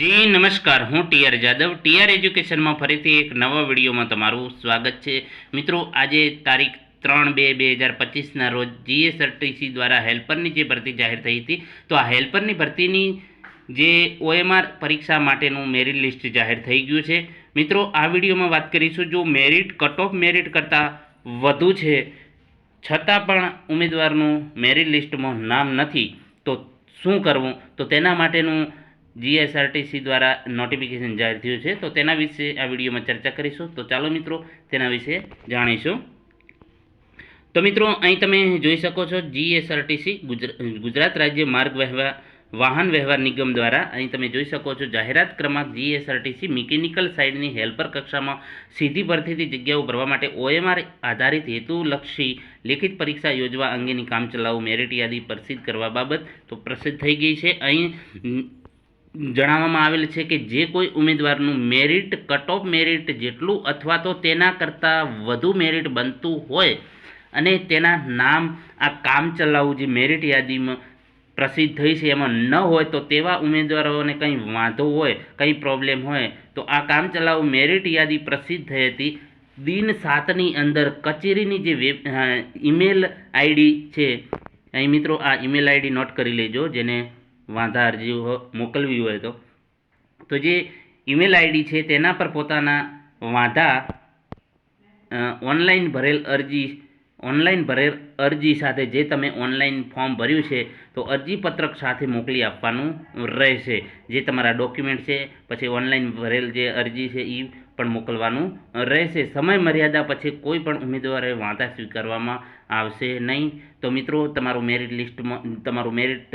જી, નમસ્કાર. હું TR Jadav. TR એજ્યુકેશનમાં ફરીથી એક નવા વિડીયોમાં તમારું સ્વાગત છે. મિત્રો, આજે તારીખ ત્રણ બે બે હજાર પચીસના રોજ જીએસઆરટીસી દ્વારા હેલ્પરની જે ભરતી જાહેર થઈ હતી, તો આ હેલ્પરની ભરતીની જે ઓએમઆર પરીક્ષા માટેનું મેરિટ લિસ્ટ જાહેર થઈ ગયું છે. મિત્રો, આ વિડીયોમાં વાત કરીશું, જો મેરિટ કટ ઓફ મેરિટ કરતાં વધુ છે, છતાં પણ ઉમેદવારનું મેરિટ લિસ્ટમાં નામ નથી, તો શું કરવું? તો તેના માટેનું જીએસઆરટીસી દ્વારા નોટિફિકેશન જાહેર થયું છે. તો તેના વિશે આ વિડીયોમાં ચર્ચા કરીશું. તો ચાલો મિત્રો, તેના વિશે જાણીશું. તો મિત્રો, અહીં તમે જોઈ શકો છો જીએસઆરટીસી ગુજરાત રાજ્ય માર્ગ વ્યવહાર વાહન વ્યવહાર નિગમ દ્વારા અહીં તમે જોઈ શકો છો જાહેરાત ક્રમાંક જીએસઆરટીસી મિકેનિકલ સાઇડની હેલ્પર કક્ષામાં સીધી ભરતીથી જગ્યાઓ ભરવા માટે ઓએમઆર આધારિત હેતુલક્ષી લેખિત પરીક્ષા યોજવા અંગેની કામચલાઉ, મેરિટ યાદી પ્રસિદ્ધ કરવા બાબત તો પ્રસિદ્ધ થઈ ગઈ છે. અહીં જણાવવામાં આવેલ છે કે જે કોઈ ઉમેદવારનું મેરિટ કટ ઓફ મેરિટ જેટલું અથવા તો તેના કરતાં વધુ મેરિટ બનતું હોય અને તેના નામ આ કામચલાઉ જે મેરિટ યાદીમાં પ્રસિદ્ધ થઈ છે, એમાં ન હોય તો તેવા ઉમેદવારોને કંઈ વાંધો હોય, કંઈ પ્રોબ્લેમ હોય, તો આ કામચલાઉ મેરિટ યાદી પ્રસિદ્ધ થઈ હતી. દિન સાતની અંદર કચેરીની જે વેબ ઈમેલ આઈડી છે, અહીં મિત્રો આ ઈમેલ આઈડી નોટ કરી લેજો, જેને વાંધા અરજી મોકલવી હોય તો. તો જે ઈમેલ આઈડી છે તેના પર પોતાના વાંધા ઓનલાઈન ભરેલ અરજી ઓનલાઈન ભરેલ અરજી સાથે જે તમે ઓનલાઈન ફોર્મ ભર્યું છે, તો અરજીપત્રક સાથે મોકલી આપવાનું રહેશે. જે તમારા ડોક્યુમેન્ટ છે, પછી ઓનલાઈન ભરેલ જે અરજી છે એ પણ મોકલવાનું રહેશે. સમય મર્યાદા પછી કોઈ પણ ઉમેદવારે વાંધા સ્વીકારવામાં આવશે નહીં. તો મિત્રો, તમારું મેરિટ લિસ્ટમાં તમારું મેરિટ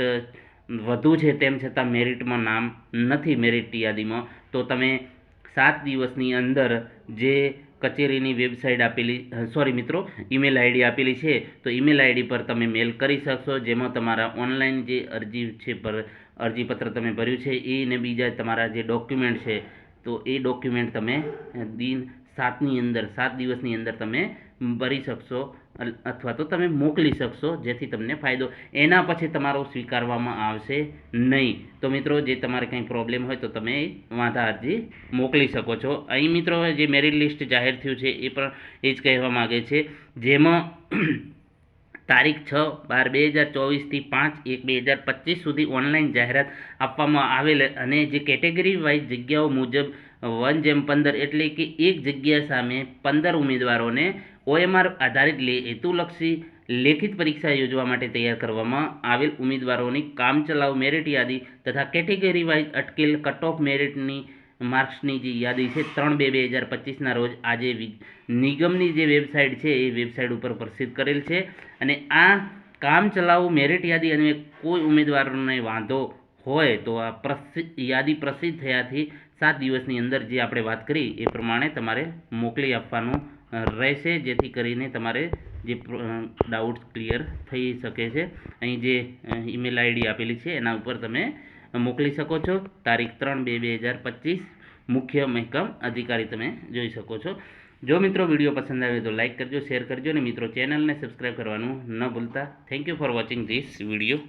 વધુ છે તેમ છતાં મેરિટમાં નામ નથી મેરિટ યાદીમાં. તો તમે સાત દિવસની અંદર જે કચેરીની વેબસાઇટ આપેલી સોરી મિત્રો ઈમેલ આઈડી આપેલી છે, તો ઈમેલ આઈડી પર તમે મેલ કરી શકશો. જેમાં તમારા ઓનલાઈન જે અરજી છે પર, અરજીપત્ર તમે ભર્યું છે, એ ને બીજા તમારા જે ડોક્યુમેન્ટ છે, તો એ ડોક્યુમેન્ટ તમે દિન સાતની અંદર, સાત દિવસની અંદર તમે ભરી શકશો. અથવા તો તમે મોકલી શકશો, જેથી તમને ફાયદો. એના પછી તમારો સ્વીકારવામાં આવશે નહીં. તો મિત્રો, જે તમારે કંઈ પ્રોબ્લેમ હોય તો તમે વાંધા અરજી મોકલી શકો છો. અહીં મિત્રો, જે મેરિટ લિસ્ટ જાહેર થયું છે, એ પણ એ જ કહેવા માગે છે. જેમાં તારીખ છ બાર બે હજાર ચોવીસથી પાંચ એક બે હજાર પચીસ સુધી ઓનલાઈન જાહેરાત આપવામાં આવેલ અને જે કેટેગરી વાઇઝ જગ્યાઓ મુજબ વન જેમ પંદર એટલે કે એક જગ્યા સામે પંદર ઉમેદવારોને ઓએમઆર આધારિત લે હેતુલક્ષી લેખિત પરીક્ષા યોજવા માટે તૈયાર કરવામાં આવેલ ઉમેદવારોની કામચલાઉ મેરિટ યાદી તથા કેટેગરી વાઇઝ અટકેલ કટ ઓફ મેરિટની માર્ક્સની જે યાદી છે ત્રણ બે બે હજાર પચીસના રોજ આજે નિગમની જે વેબસાઇટ છે એ વેબસાઇટ ઉપર પ્રસિદ્ધ કરેલ છે. અને આ કામચલાઉ મેરિટ યાદી અને કોઈ ઉમેદવારોને વાંધો હોય તો આ પ્રસિદ્ધ યાદી પ્રસિદ્ધ થયાથી સાત દિવસની અંદર જે આપણે વાત કરી એ પ્રમાણે તમારે મોકલી આપવાનું રહેશે. જેથી કરીને તમારે જે ડાઉટ ક્લિયર થઈ શકે છે. અહીં જે ઈમેલ આઈડી આપેલી છે એના ઉપર તમે મોકલી શકો છો. તારીખ ત્રણ બે બે હજાર પચીસ. મુખ્ય મહેકમ અધિકારી તમે જોઈ શકો છો. જો મિત્રો વીડિયો પસંદ આવે તો લાઇક કરજો, શેર કરજો અને મિત્રો ચેનલને સબસ્ક્રાઈબ કરવાનું ન ભૂલતા. Thank you for watching this video